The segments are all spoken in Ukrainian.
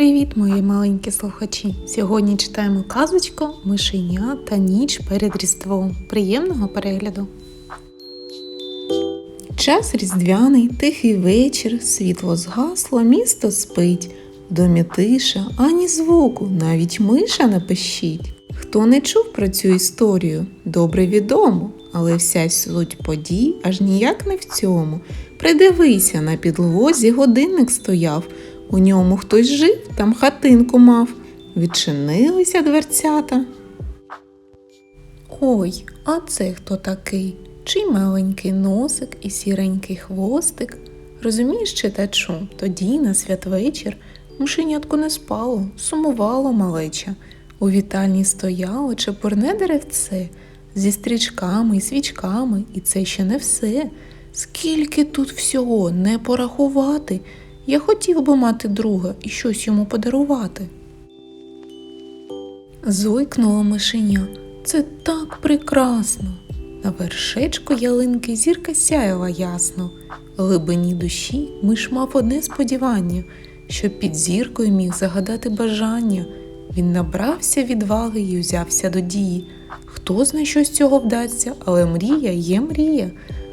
Привіт, мої маленькі слухачі! Сьогодні читаємо казочку Мишеня та ніч перед Різдвом. Приємного перегляду! Час різдвяний, тихий вечір, світло згасло, місто спить. В домі тиша, ані звуку, навіть миша не пищить. Хто не чув про цю історію, добре відомо, але вся суть подій аж ніяк не в цьому. Придивися, на підлозі годинник стояв, у ньому хтось жив, там хатинку мав. Відчинилися дверцята. Ой, а це хто такий? Чий маленький носик і сіренький хвостик? Розумієш, читачу, тоді на святвечір мишенятко не спало, сумувало малеча. У вітальні стояло чепурне деревце зі стрічками і свічками, і це ще не все. Скільки тут всього не порахувати. Я хотів би мати друга і щось йому подарувати. Зойкнуло мишеня. Це так прекрасно. На вершечку ялинки зірка сяяла ясно. Глибині душі миш мав одне сподівання, що під зіркою міг загадати бажання. Він набрався відваги і узявся до дії. Хто знає, що з цього вдасться, але мрія є мрія.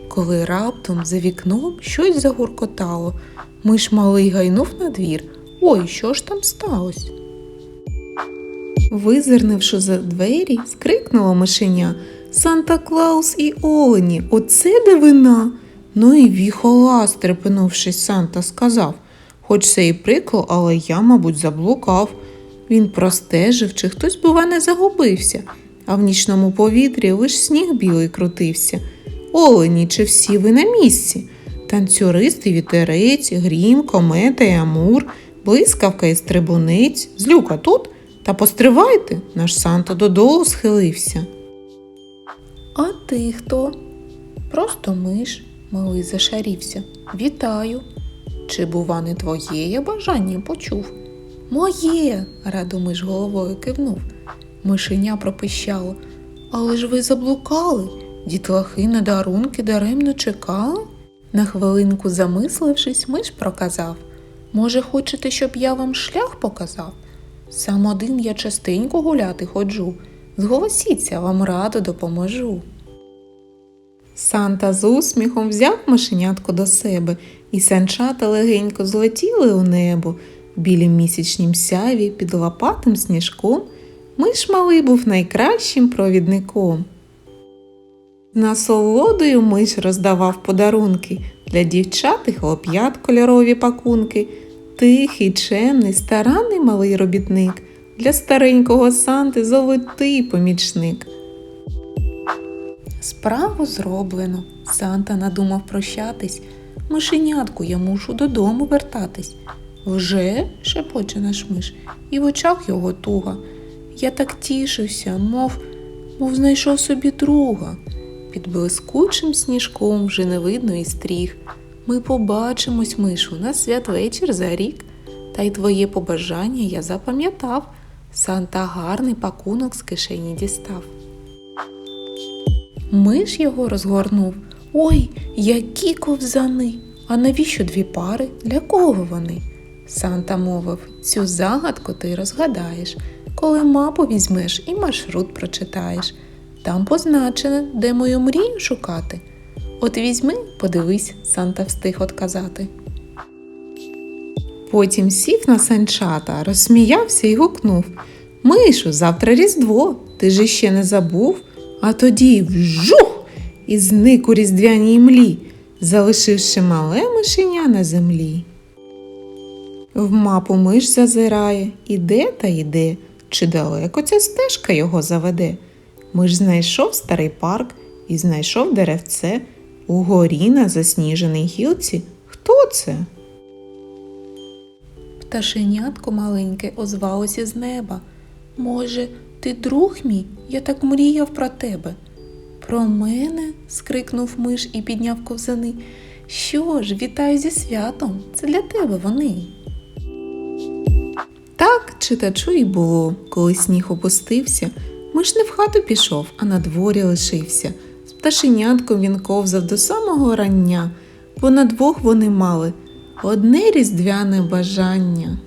Коли раптом за вікном щось загуркотало, миш малий гайнув на двір. Ой, що ж там сталося? Визирнувши за двері, скрикнуло мишеня Санта Клаус і Олені, оце дивина. Ну і віхола, стрепенувшись, Санта сказав, хоч це і прикро, але я, мабуть, заблукав. Він простежив, чи хтось, бува, не загубився, а в нічному повітрі лиш сніг білий крутився. Олені, чи всі ви на місці? Танцюрист і вітерець, грім, комета і амур, блискавка і стрибунець, злюка тут? Та постривайте, наш Санта додолу схилився. А ти хто? Просто миш, малий зашарівся. Вітаю. Чи, бува, не твоє я бажання почув? Моє, радо миш головою кивнув. Мишеня пропищало. Але ж ви заблукали, дітлахи на дарунки даремно чекали? На хвилинку замислившись, миш проказав. Може, хочете, щоб я вам шлях показав? Сам один я частенько гуляти ходжу. Зголосіться, вам радо допоможу. Санта з усміхом взяв мишенятко до себе, і санчата легенько злетіли у небо. Білім місячнім сяві під лопатим сніжком миш малий був найкращим провідником. Насолодою миш роздавав подарунки для дівчат і хлоп'ят кольорові пакунки. Тихий, чемний, старанний малий робітник, для старенького Санти золотий помічник. Справу зроблено. Санта надумав прощатись. Мишенятку, я мушу додому вертатись. Вже? шепоче наш миш, і в очах його туга. Я так тішився, мов, мов знайшов собі друга. Під блискучим сніжком вже не видно і стріх. Ми побачимось, мишу, на святвечір за рік. Та й твоє побажання я запам'ятав. Санта гарний пакунок з кишені дістав. Миш його розгорнув. Ой, які ковзани! А навіщо дві пари? Для кого вони? Санта мовив, цю загадку ти розгадаєш, коли мапу візьмеш і маршрут прочитаєш. Там позначено, де мою мрію шукати. От візьми, подивись, Санта встиг отказати. Потім сів на санчата, розсміявся і гукнув Мишу, завтра Різдво, ти ж іще не забув, а тоді вжух і зник у різдвяній млі, залишивши мале мишеня на землі. В мапу миш зазирає, іде та йде, чи далеко ця стежка його заведе. Миш знайшов старий парк і знайшов деревце. Угорі на засніженій гілці. Хто це? Пташенятко маленьке озвалося з неба. Може, ти друг мій? Я так мріяв про тебе. Про мене? скрикнув миш і підняв ковзани. Що ж, вітаю зі святом. Це для тебе вони. Так, читачу і було, коли сніг опустився. Миш не в хату пішов, а на дворі лишився. З пташенятком він ковзав до самого рання, бо на двох вони мали одне різдвяне бажання.